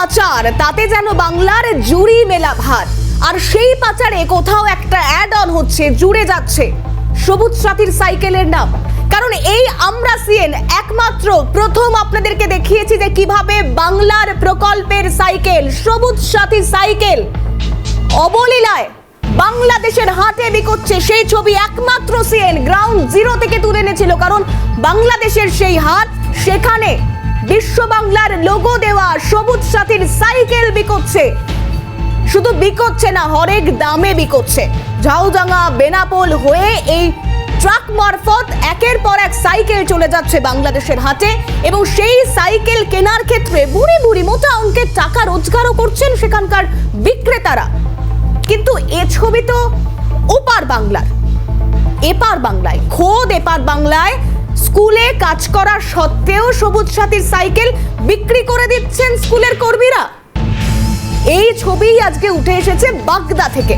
পাচার, তাতে যেন বাংলার জুড়ি মেলা ভার আর সেই পাচারে কোথাও একটা অ্যাড অন হচ্ছে, জুড়ে যাচ্ছে। সবুজ সাথীর সাইকেলের নাম। কারণ এই আমরা সিএন একমাত্র প্রথম আপনাদেরকে দেখিয়েছি যে কীভাবে বাংলার প্রকল্পের সাইকেল, সবুজ সাথী সাইকেল অবলীলায় বাংলাদেশের হাতে বিকোচ্ছে। সেই ছবি একমাত্র সিএন গ্রাউন্ড জিরো থেকে তুলে এনেছিল। কারণ বাংলাদেশের সেই হাত সেখানে বিশ্ব বাংলার লোগো দেওয়া সবুজ সাথীর সাইকেল বিকোচ্ছে। শুধু বিকোচ্ছে না, হরেক দামে বিকোচ্ছে। ঝাউজাঙ্গা, বেনাপোল হয়ে এই ট্রাক মারফত একের পর এক সাইকেল চলে যাচ্ছে বাংলাদেশের হাটে এবং সেই সাইকেল কেনার ক্ষেত্রে বুড়ি বুড়ি মোটা অঙ্কের টাকা রোজগারও করছেন সেখানকার বিক্রেতারা। কিন্তু এ ছবি তো ওপার বাংলার, এপার বাংলায়, খোদ এপার বাংলায় স্কুলে কাজ করার সত্ত্বেও সবুজ সাথীর সাইকেল বিক্রি করে দিচ্ছেন স্কুলের কর্মীরা। এই ছবি আজকে উঠে এসেছে বাগদা থেকে।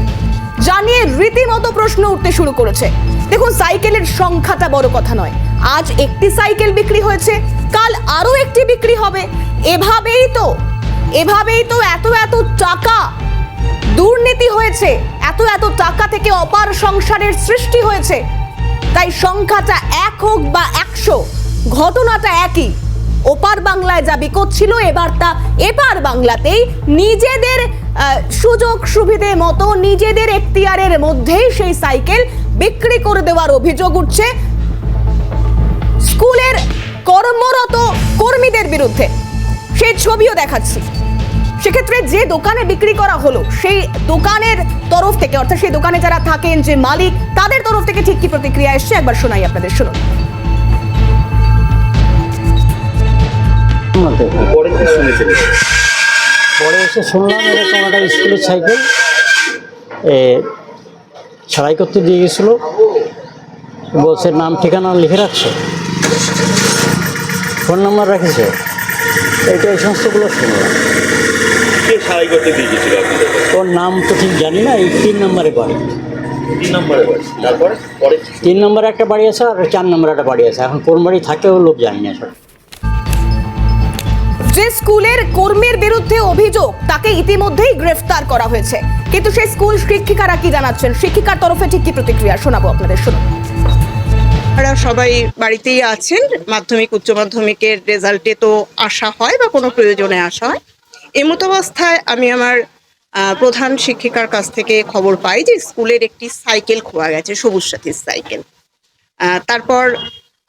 জানিয়ে রীতিমতো প্রশ্ন উঠতে শুরু করেছে। দেখুন, সাইকেলের সংখ্যাটা বড় কথা নয়। আজ একটি সাইকেল বিক্রি হয়েছে, কাল আরও একটি বিক্রি হবে। এভাবেই তো এভাবেই তো এত এত টাকা দুর্নীতি হয়েছে, এত এত টাকা থেকে অপার সংসারের সৃষ্টি হয়েছে। তাই সংখ্যাটা এক হোক বা একশো, ঘটনাটা একই। ওপার বাংলায় যা বিকোচ্ছিল এবার তা এপার বাংলাতেই নিজেদের সুযোগ সুবিধে মতো নিজেদের এখতিয়ারের মধ্যেই সেই সাইকেল বিক্রি করে দেওয়ার অভিযোগ উঠছে স্কুলের কর্মরত কর্মীদের বিরুদ্ধে। সেই ছবিও দেখাচ্ছি। সেক্ষেত্রে যে দোকানে বিক্রি করা হলো, সেই দোকানের তরফ থেকে, অর্থাৎ সেই দোকানে যারা থাকেন যে মালিক, তাদের তরফ থেকে ঠিক কি প্রতিক্রিয়া এসছে? একবার শোনাই আপনাদের, শুনুন। পরে এসে শুনলাম এরকম একটা স্কুলের সাইকেল ছাড়াই করতে দিয়ে গেছিল। বলছে, নাম, ঠিকানা লিখে রাখছে। ফোন নাম্বার রাখেছে। এইটা এই সমস্তগুলো শুনলাম। কে সারাই করতে দিয়ে গেছিল আপনাদের ওর নাম তো ঠিক জানি না এই তিন নম্বরে বাড়ি। তিন নম্বরে বাড়ি। তারপরে? পরে? তিন নম্বরে একটা বাড়ি আছে আর চার নম্বরে একটা বাড়ি আছে। এখন কোন বাড়ি থাকেও লোক জানি না যে স্কুলের কর্মীর বিরুদ্ধে অভিযোগ তাকে ইতিমধ্যেই গ্রেফতার করা হয়েছে। কিন্তু সেই স্কুল শিক্ষিকারা কি জানাচ্ছেন? শিক্ষিকার তরফে ঠিক কি প্রতিক্রিয়া? শোনাবো আপনাদের শুনুন। তারা সবাই বাড়িতেই আছেন। মাধ্যমিক উচ্চ মাধ্যমিকের রেজাল্টে তো আসা হয় বা কোনো প্রয়োজনে আসা হয়। এমতো অবস্থায় আমি আমার প্রধান শিক্ষিকার কাছ থেকে খবর পাই যে স্কুলের একটি সাইকেল খোয়া গেছে, সবুজ সাথীর সাইকেল। তারপর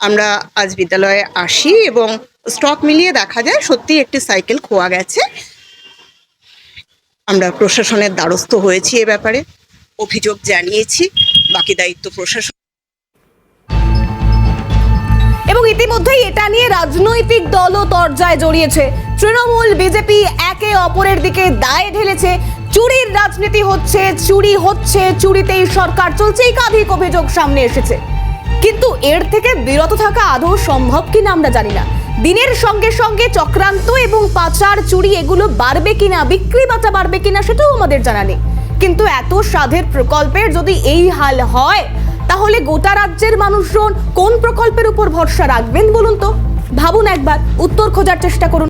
আমরা আজ বিদ্যালয়ে আসি এবং স্টক মিলিয়ে দেখা যায় সত্যি একটি সাইকেল খোয়া গেছে। আমরা প্রশাসনের দ্বারস্থ হয়েছি এ ব্যাপারে। অভিযোগ জানিয়েছি, বাকি দায়িত্ব প্রশাসন ইতিমধ্যেই এটা নিয়ে রাজনৈতিক দলও তরজায় জড়িয়েছে। তৃণমূল, বিজেপি একে অপরের দিকে দায় ঢেলেছে। চুরির রাজনীতি হচ্ছে, চুরি হচ্ছে, চুরিতেই সরকার চলছে, একাধিক অভিযোগ সামনে এসেছে। কিন্তু এর থেকে বিরত থাকা আদৌ সম্ভব কিনা আমরা জানি না। দিনের সঙ্গে সঙ্গে চক্রান্ত এবং পাচার, চুরি এগুলো বাড়বে কিনা, বিক্রি বাটা বাড়বে কিনা সেটাও আমাদের জানা নেই। কিন্তু এত সাধের প্রকল্পের যদি এই হাল হয় তাহলে গোটা রাজ্যের মানুষজন কোন প্রকল্পের উপর ভরসা রাখবেন বলুন তো? ভাবুন একবার, উত্তর খোঁজার চেষ্টা করুন।